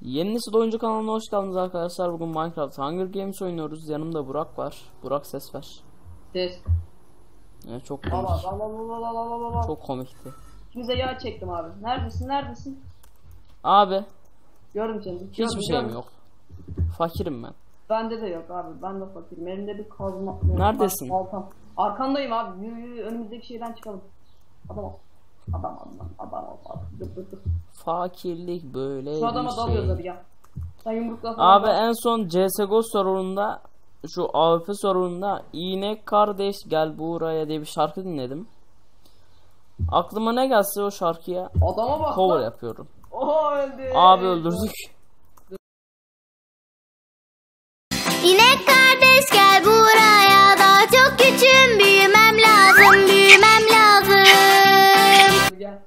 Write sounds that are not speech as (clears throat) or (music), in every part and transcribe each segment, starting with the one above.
Yeni nesil oyuncu kanalına hoş geldiniz arkadaşlar. Bugün Minecraft Hunger Games oynuyoruz. Yanımda Burak var. Burak ses ver. Ses. Evet, çok komik. Çok komikti. Bize yağ çektim abi. Neredesin? Neredesin? Abi. Gördüm seni. Hiçbir şeyim yok. Fakirim ben. Bende de yok abi. Ben de fakirim. Elimde bir kazma. Neredesin? Baltam. Arkandayım abi. Yürü yürü önümüzdeki şeyden çıkalım. Adam ol. Adam adam adam adam. Dur dur dur. Fakirlik böyle Şu adama bir dalıyoruz şey. hadi gel. Sen yumrukla Abi en son CSGO sorununda şu AWP sorununda iğne kardeş gel buraya diye bir şarkı dinledim. Aklıma ne gelse o şarkıya Adama bak. cover lan. yapıyorum. Oha öldü. Abi öldürdük. Kardeş gel buraya daha çok küçüğüm büyümem lazım büyümem lazım. Gel.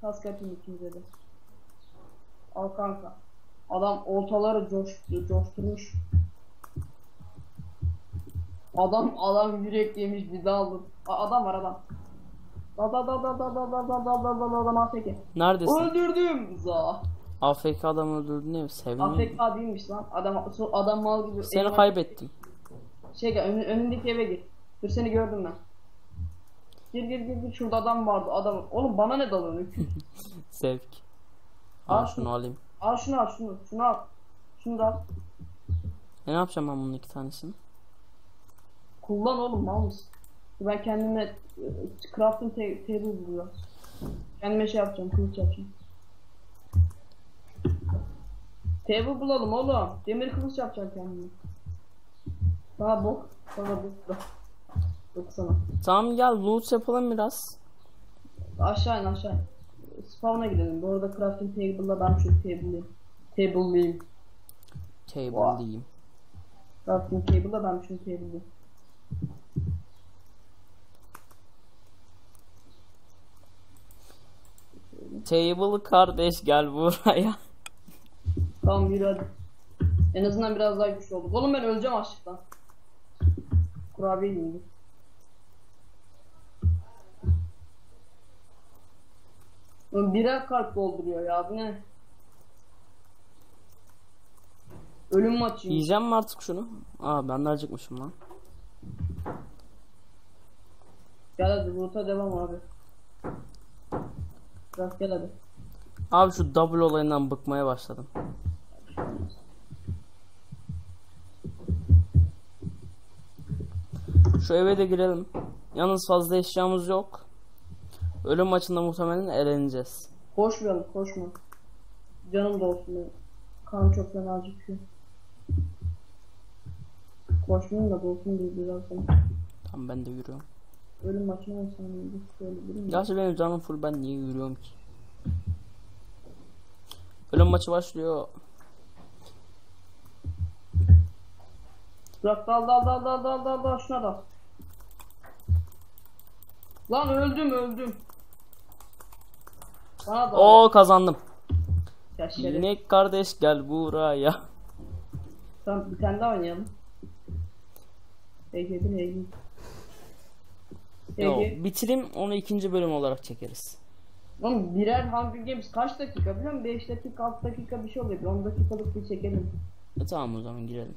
Kas yapayım ikimize de. Al kanka. Adam ortaları coş, coşturmuş. Adam adam yürek yemiş bir daha alır. A- adam var adam. Da da da da da da da da da da da da adam AFK. Neredesin? Öldürdüm za. AFK adam öldürdün diye mi? Seviniyorum. AFK değilmiş lan. Adam adam mal gibi. Seni kaybettim. Şey gel önü- önündeki eve gir. Dur seni gördüm ben. Gir gir gir gir şurada adam vardı adam. Oğlum bana ne dalıyorsun? (laughs) Zevk. Al Al şunu. alayım. al şunu al şunu. Şunu al. Şunu da al. E ne yapacağım ben bunun iki tanesini? Kullan oğlum mal mısın? Ben kendime e, crafting ta- table buluyorum. Kendime şey yapacağım, kılıç yapacağım. Table bulalım oğlum. Demir kılıç yapacağım kendime. Daha bok. Sana bok da. Yok sana. Tamam gel loot yapalım biraz. Aşağı in aşağı in. Spawn'a gidelim. Bu arada crafting table'la ben şu table'liyim. Table'liyim. Table diyeyim. Crafting table'la ben şu table'liyim. Table kardeş gel buraya. Tamam yürü hadi. En azından biraz daha güçlü olduk. Oğlum ben öleceğim açlıktan. Kurabiye yiyeyim. birer kalp dolduruyor ya bu ne? Ölüm maçı. Yiyeceğim mi artık şunu? Aa ben de acıkmışım lan. Gel hadi loot'a devam abi. Bırak gel hadi. Abi şu double olayından bıkmaya başladım. Şu eve de girelim. Yalnız fazla eşyamız yok. Ölüm maçında muhtemelen eleneceğiz. Koşmayalım koşma. Canım da olsun benim. Kan çok fena acıkıyor. Koşmayayım da dolsun diye birazdan. Tamam ben de yürüyorum. Ölüm maçına en son böyle değil mi? Gerçi benim canım full ben niye yürüyorum ki? Ölüm maçı başlıyor. Bırak dal dal dal dal dal dal dal şuna dal. Lan öldüm öldüm. Bana dal. Oo kazandım. Ya şeref. İnek kardeş gel buraya. Tamam bir tane daha oynayalım. Ege bir Ege. Yo, Ege. bitireyim onu ikinci bölüm olarak çekeriz. Oğlum birer Hunger Games kaç dakika biliyor musun? 5 dakika 6 dakika bir şey oluyor. Bir 10 dakikalık bir çekelim. E tamam o zaman girelim.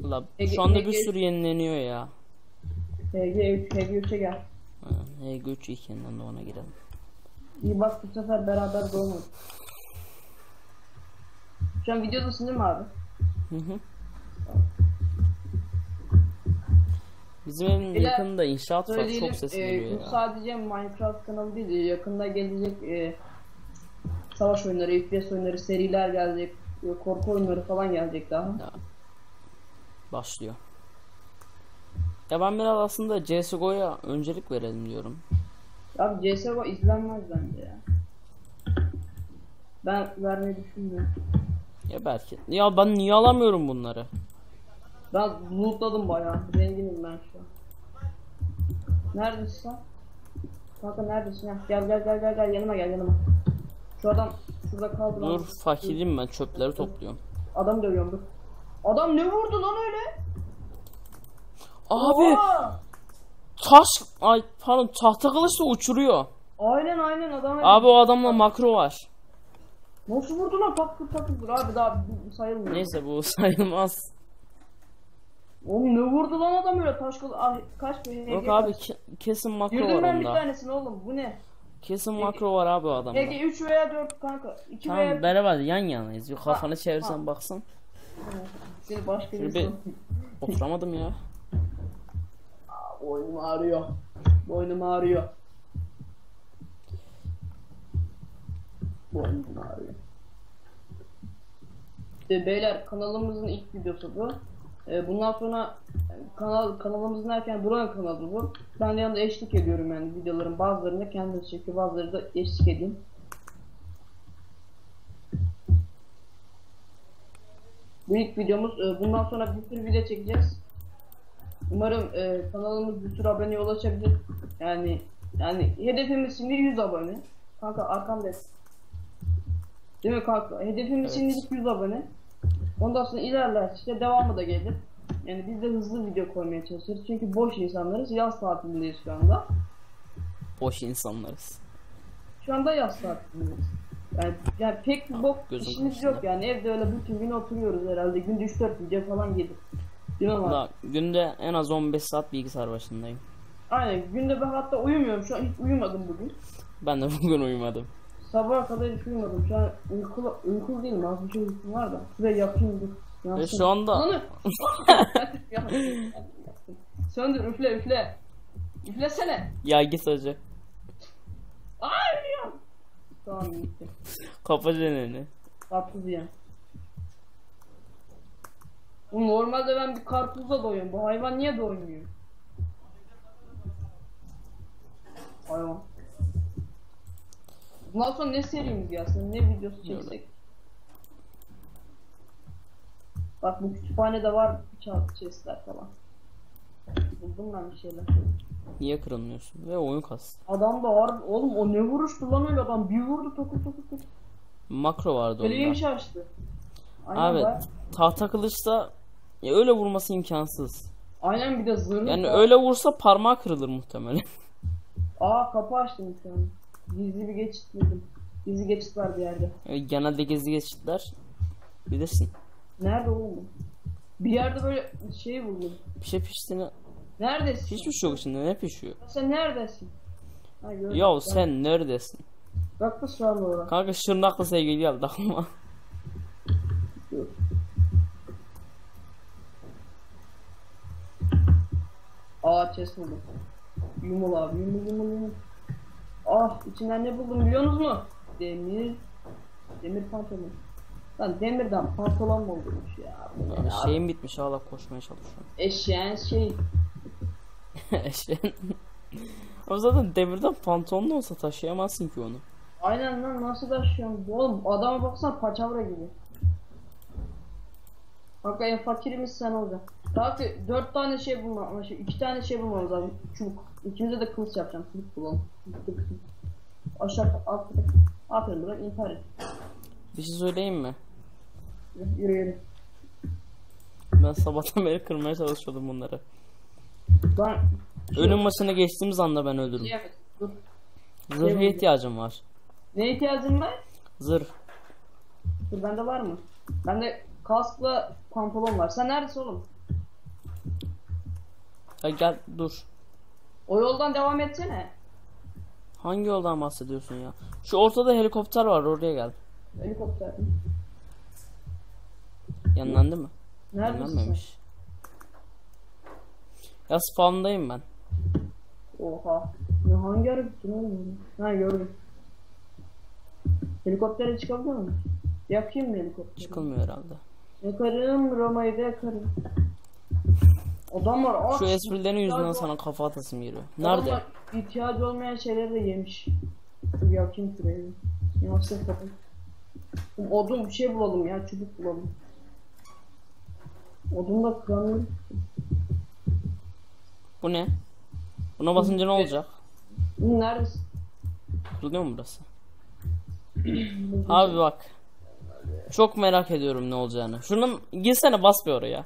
Valla şu anda bir Ege- sürü yenileniyor ya. Ege 3 Ege 3'e gel. Ha, HG3 ilk yeniden de ona girelim. İyi bak bu sefer beraber doğmadık. Şu an videodasın değil mi abi? Hı hı. Bizim evin yakınında inşaat var çok ses e, geliyor ya. sadece Minecraft kanalı değil, e, yakında gelecek e, savaş oyunları, FPS oyunları, seriler gelecek, e, korku oyunları falan gelecek daha. Başlıyor. Ya ben biraz aslında CSGO'ya öncelik verelim diyorum. Abi CSGO izlenmez bence ya. Ben vermeyi düşünmüyorum. Ya belki. Ya ben niye alamıyorum bunları? Ben lootladım bayağı. Zenginim ben şu an. Neredesin sen? Kanka neredesin ya? Gel gel gel gel gel yanıma gel yanıma. Şu adam Şurada kaldı. Dur fakirim ben çöpleri topluyorum. Adam dövüyorum dur. Adam ne vurdu lan öyle? Abi Aa! taş ay pardon tahta kılıçla uçuruyor. Aynen aynen adam. Abi o adamla makro var. Nasıl vurdu lan takır takır abi daha bu- sayılmıyor. Neyse bu sayılmaz. Oğlum ne vurdu lan adam öyle taş kıl ah, kaç bir Yok abi ke- kesin makro Girdim var ben bir onda. tanesini oğlum bu ne? Kesin makro var abi o adamda. Peki 3 veya 4 kanka. 2 Tamam veya beraber yan yanayız. Bir kafanı Ha, çevirsen ha. baksın. Seni başka Şöyle bir oturamadım ya. Boynum ağrıyor. Boynum ağrıyor. Boynum ağrıyor. İşte beyler kanalımızın ilk videosu bu. Ee, bundan sonra kanal kanalımızın derken buranın kanalı bu. Ben de yanında eşlik ediyorum yani videoların bazılarında kendim çekiyor bazıları da eşlik edeyim. Bu ilk videomuz. Ee, Bundan sonra bir sürü video çekeceğiz. Umarım e, kanalımız bir sürü aboneye ulaşabilir. Yani yani hedefimiz şimdi 100 abone. Kanka arkamda. Değil mi kanka? Hedefimiz Evet. şimdilik 100 abone. Ondan sonra ilerler işte devamı da gelir. Yani biz de hızlı video koymaya çalışıyoruz. Çünkü boş insanlarız. Yaz tatilindeyiz şu anda. Boş insanlarız. Şu anda yaz tatilindeyiz. Yani, yani pek bir bok işimiz yok yani. Evde öyle bütün gün oturuyoruz herhalde. Günde 3-4 video falan gelir. Abi? Da günde en az 15 saat bilgisayar başındayım. Aynen. Günde ben hatta uyumuyorum. Şu an hiç uyumadım bugün. Ben de (laughs) bugün uyumadım. Sabaha kadar hiç uyumadım. Şu an uyku, uyku değil mi? Az bir şey uykum var da. Şuraya yapayım dur. Yansın. şu anda. (laughs) Söndür üfle üfle. Üflesene. ya git hacı. Ay ya. Tamam gitti. Kapa çeneni. Karpuz ya. Oğlum Normalde ben bir karpuzla doyuyorum. Bu hayvan niye doymuyor? Hayvan. Bundan sonra ne serimiz gelsin? Ne videosu çeksek? Bak bu kütüphanede var çarpı chestler falan. Buldum ben bir şeyler. Niye kırılmıyorsun? Ve oyun kastı. Adam da var. Oğlum o ne vuruştu lan öyle adam. Bir vurdu toku toku toku. Makro vardı Kaleyi onda. şaştı. Aynen Abi bak. tahta kılıçta ya öyle vurması imkansız. Aynen bir de zırhlı. Yani var. öyle vursa parmağı kırılır muhtemelen. (laughs) Aa kapı açtım an. Gizli bir geçit buldum. Gizli geçit var bir yerde. Yani Genelde gizli geçitler bilirsin. Nerede oğlum? bu? Bir yerde böyle şey buldum. Bir şey piştiğini Neredesin? hiçbir şey yok içinde ne pişiyor? Sen neredesin? Ha. Ya sen neredesin? Bak an orada. Kanka şırnaklı sevgili geldi aklıma. (laughs) Aa chest buldum. Yumul abi yumul yumul yumul. Ah içinden ne buldum biliyorsunuz mu? Demir. Demir pantolon. Lan demirden pantolon mu olurmuş ya? Yani abi? şeyim bitmiş hala koşmaya çalışıyorum. Eşeğin şey. (laughs) Eşeğin. Ama zaten demirden pantolon da olsa taşıyamazsın ki onu. Aynen lan nasıl taşıyorum? Oğlum adama baksana paçavra gibi. Bak en fakirimiz sen olacaksın. Ki dört tane şey bulma ama şey, iki tane şey bulmamız lazım. Çubuk. İkimize de kılıç yapacağım. Kılıç bulalım. Aşağı alt. Aferin bırak intihar et. Bir şey söyleyeyim mi? Yürü yürü. Ben sabahtan beri kırmaya çalışıyordum bunları. Ben Ölüm maçına geçtiğimiz anda ben öldürürüm. Dur. Zırha ihtiyacım var. Ne ihtiyacın var? Zırh. Dur bende var mı? Bende kaskla pantolon var. Sen neredesin oğlum? Ya gel dur. O yoldan devam etsene. Hangi yoldan bahsediyorsun ya? Şu ortada helikopter var oraya gel. Helikopter. Yanlandı mı? Neredesin. Ya spawn'dayım ben. Oha. Ne hangi ara gittin oğlum? Ha gördüm. Helikoptere çıkabiliyor musun? Yakayım mı helikopteri? Çıkılmıyor herhalde. Yakarım Roma'yı da yakarım. Adam var aç. Şu esprilerin yüzünden sana kafa atasım geliyor. Nerede? Adamlar ihtiyacı olmayan şeyleri de yemiş. Dur yakayım şurayı. Yansın kapı. Odun bir şey bulalım ya çubuk bulalım. Odun da kıramıyorum. Bu ne? Buna basınca ne olacak? Neredesin? Kırılıyor mu burası? (clears throat) Abi bak. Çok merak ediyorum ne olacağını. Şunun girsene bas bir oraya.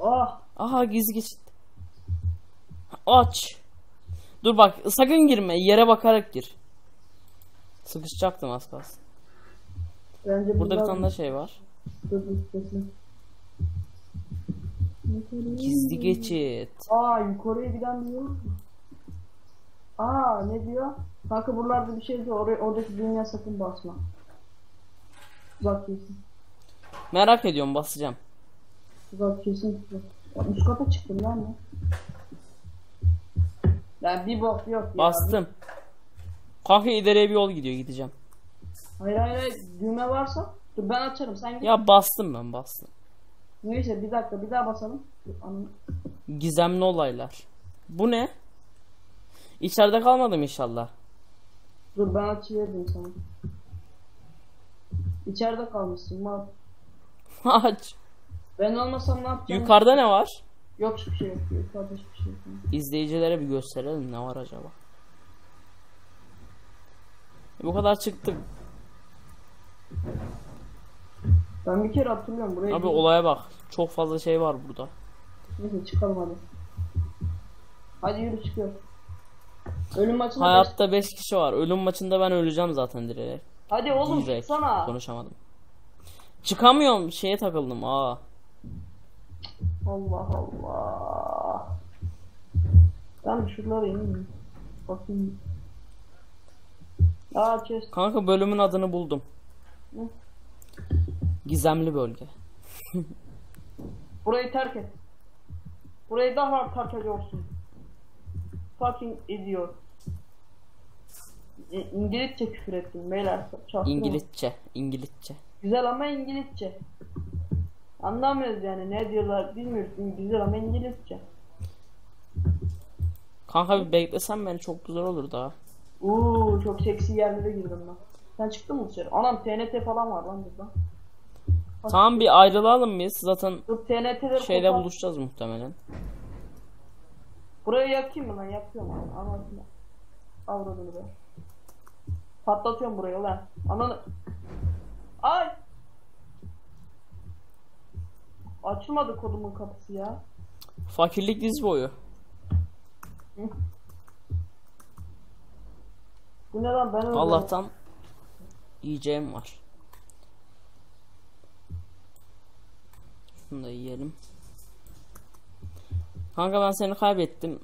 Ah Aha gizli geçit. Aç. Dur bak sakın girme yere bakarak gir. Sıkışacaktım az kalsın. bence Burada bir tane daha şey var. Dur dur. Gizli geçit. Aa yukarıya giden bir yol? Aa ne diyor? Kanka buralarda bir şey diyor. Oraya, oradaki düğmeye sakın basma. Uzak kesin. Merak ediyorum basacağım. Uzak kesin. Üst kata çıktım lan ben. Ben bir bok yok ya. Bastım. Kanka ileriye bir yol gidiyor gideceğim. Hayır hayır hayır. Düğme varsa. Dur ben açarım sen git. Ya bastım ben bastım. Neyse bir dakika bir daha basalım. Gizemli olaylar. Bu ne? İçeride kalmadım inşallah. Dur ben açıverdim sana. İçeride kalmışsın mal. (laughs) Aç. Ben olmasam ne yapacağım? Yukarıda ne var? Yok hiçbir şey yok. Yukarıda hiçbir şey yok. İzleyicilere bir gösterelim ne var acaba. Bu kadar çıktık. Ben bir kere hatırlıyorum buraya. Abi girdim. olaya bak. Çok fazla şey var burada. Neyse çıkalım hadi. Hadi yürü çıkıyor. Ölüm maçına beş- Hayatta 5 kişi var. Ölüm maçında ben öleceğim zaten direkt. Hadi oğlum Direkt. çıksana. Konuşamadım. Çıkamıyorum. Şeye takıldım. Aa. Allah Allah. Ben şuralara ineyim. Bakayım. Aa chest. Kanka bölümün adını buldum. Ne? Gizemli bölge. Burayı terk et. Burayı daha terk ediyorsun. Fucking idiot. İ- İngilizce küfür ettim beyler. Çaktım. İngilizce. İngilizce. Güzel ama İngilizce. Anlamıyoruz yani ne diyorlar bilmiyoruz. Güzel ama İngilizce. Kanka bir beklesen beni çok güzel olur daha. Uuu çok seksi yerlere girdim ben. Sen çıktın mı dışarı? Anam TNT falan var lan burada. Tamam bir ayrılalım biz. Zaten Dur TNT'leri şeyle kopar. buluşacağız muhtemelen. Burayı yakayım mı lan? Yakıyorum lan. Anasını. Avradını be. Patlatıyorum burayı lan. Ananı. Ay. Açılmadı kodumun kapısı ya. Fakirlik diz boyu. Bu ne lan ben. Allah'tan yiyeceğim var. Şunu da yiyelim. Kanka ben seni kaybettim.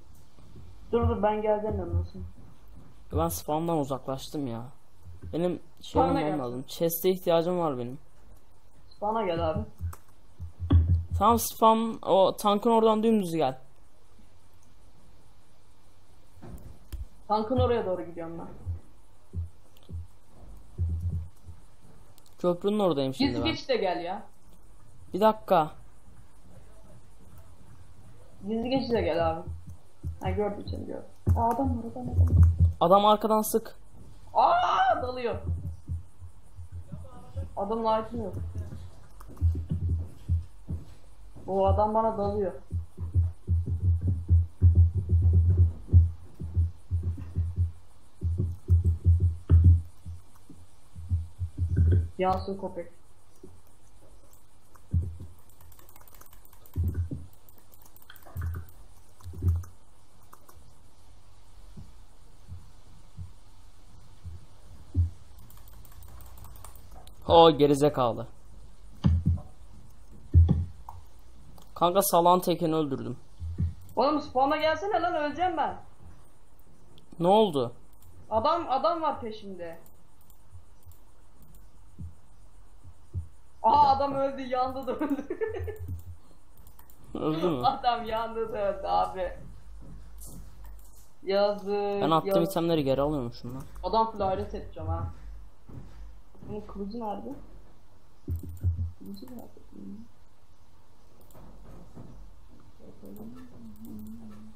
Dur dur ben geleceğim yanına. Ben spawn'dan uzaklaştım ya. Benim şey Spawn'a olmam lazım. Chest'e ihtiyacım var benim. Bana gel abi. Tamam spawn o tankın oradan dümdüz gel. Tankın oraya doğru gidiyorum ben. Köprünün oradayım şimdi Gizli ben. geç de gel ya. Bir dakika. Gizli geç de gel abi. Ha gördüm seni gördüm. Aa adam var adam adam. Adam arkadan sık. Aa dalıyor. Adamın item yok. O adam bana dalıyor. Yansın köpek. O gerizekalı. Kanka salan tekini öldürdüm. Oğlum spawn'a gelsene lan öleceğim ben. Ne oldu? Adam adam var peşimde. Aa adam öldü yandı da öldü. Öldü mü? adam yandı da öldü abi. Yazık. Ben attığım yazık. itemleri geri alıyormuşum lan. Adam full edeceğim ha. Bunun kılıcı nerede? Kılıcı nerede?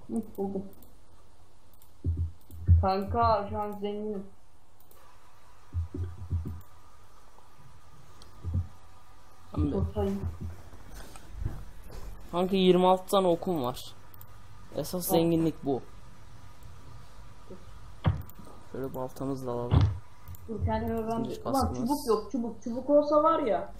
Hı, buldum. Kanka şu an zenginim. Ortayım. Kanka 26 tane okum var. Esas zenginlik bu. Şöyle baltamızla alalım. Dur kendime ben... Hiç Ulan çubuk yok çubuk. Çubuk olsa var ya.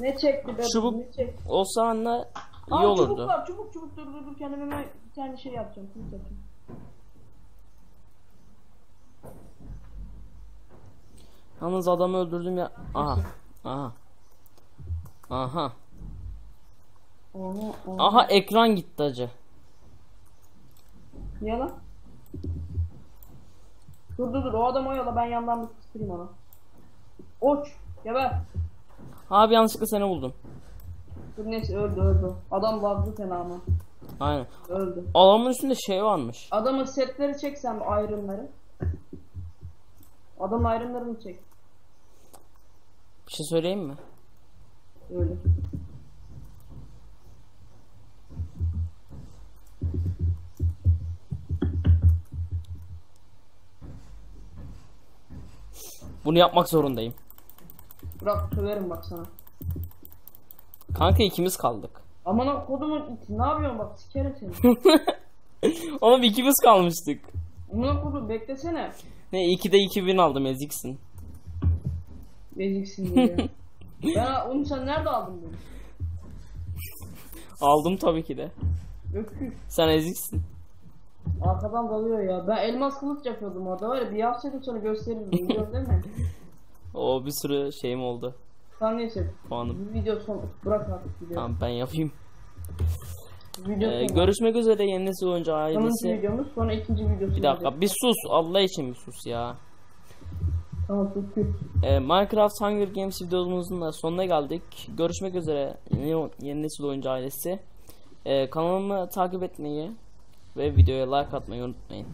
Ne çekti be? Çubuk- Ne çekti? Olsa anla iyi Aa, Çubuk olurdu. var çubuk çubuk dur dur dur kendime hemen bir tane şey yapacağım. Kılıç yapacağım. Yalnız adamı öldürdüm ya. Aha. Aha. Aha. Oha, oha. Aha ekran gitti acı. Niye lan? Dur dur dur o adam oyala ben yandan bir kıstırayım ona. Oç. Geber. Abi yanlışlıkla seni buldum. Dur neyse öldü öldü. Adam bug'lı fena ama. Aynen. Öldü. Adamın üstünde şey varmış. Adamın setleri çeksen bu ayrımları. Adamın ayrımlarını çek. Bir şey söyleyeyim mi? Öyle. Bunu yapmak zorundayım. Bırak söverim bak sana. Kanka ikimiz kaldık. Aman kodumun iti ne yapıyorsun bak sikerim seni. (laughs) Oğlum ikimiz kalmıştık. Aman kodum beklesene. Ne 2'de 2000 aldım eziksin. Beziksin diye. (laughs) ya onu sen nerede aldın bunu? Aldım tabii ki de. Öküz. Sen eziksin. Arkadan dalıyor ya. Ben elmas kılıç yapıyordum orada var ya bir yapsaydım sonra gösterirdim. Biliyorsun değil mi? (laughs) O bir sürü şeyim oldu. Tamam neyse. Puanım. Bu video son. Bırak artık video. Tamam ben yapayım. Video Ee, görüşmek üzere yeni nesil oyuncu Sonuncu ailesi. videomuz sonra ikinci videosu. Bir dakika bir sus Allah için bir sus ya. Tamam. Ee, Minecraft Hunger Games videomuzun da sonuna geldik. Görüşmek üzere yeni, yeni nesil oyuncu ailesi. Ee, kanalımı takip etmeyi ve videoya like atmayı unutmayın.